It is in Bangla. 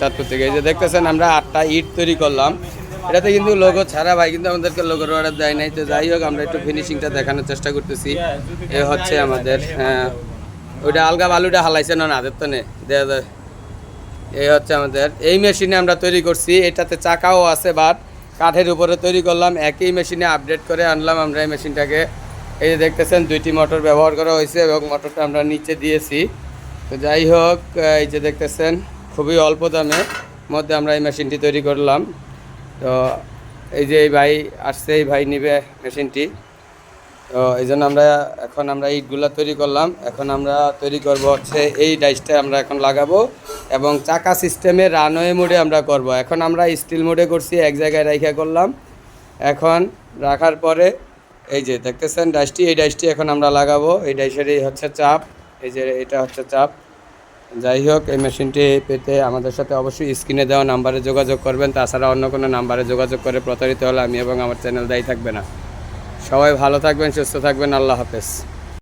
চাঁদপুর থেকে এই যে দেখতেছেন আমরা আটটা ইট তৈরি করলাম। এটাতে কিন্তু লোগো ছাড়া ভাই কিন্তু আমাদেরকে লোগোর অর্ডার দেয় নাই। তো যাই হোক আমরা একটু ফিনিশিংটা দেখানোর চেষ্টা করতেছি। এ হচ্ছে আমাদের হ্যাঁ, ওইটা আলগা বালুটা হালাইছে না না তো নে এই হচ্ছে আমাদের এই মেশিনে আমরা তৈরি করছি। এটাতে চাকাও আছে বাট কাঠের উপরে তৈরি করলাম। একই মেশিনে আপডেট করে আনলাম আমরা এই মেশিনটাকে এই যে দেখতেছেন দুইটি মোটর ব্যবহার করা হয়েছে এবং মোটরটা আমরা নিচে দিয়েছি। তো যাই হোক এই যে দেখতেছেন খুবই অল্প দামের মধ্যে আমরা এই মেশিনটি তৈরি করলাম। তো এই যে এই ভাই আসছে, এই ভাই নিবে মেশিনটি। তো এই জন্য আমরা এখন আমরা ইটগুলা তৈরি করলাম। এখন আমরা তৈরি করব হচ্ছে এই ডাইসটা আমরা এখন লাগাবো এবং চাকা সিস্টেমে রানওয়ে মোডে আমরা করব। এখন আমরা স্টিল মোডে করছি, এক জায়গায় রাইখা করলাম। এখন রাখার পরে এই যে দেখতেছেন ডাইসটি, এই ডাইসটি এখন আমরা লাগাবো। এই ডাইসেরই হচ্ছে চাপ। এই যে এটা হচ্ছে চাপ। যাই হোক, এই মেশিনটি পেতে আমাদের সাথে অবশ্যই স্ক্রিনে দেওয়া নাম্বারে যোগাযোগ করবেন। তাছাড়া অন্য কোনো নাম্বারে যোগাযোগ করে প্রতারিত হলে আমি এবং আমার চ্যানেল দায়ী থাকবে না। সবাই ভালো থাকবেন, সুস্থ থাকবেন। আল্লাহ হাফেজ।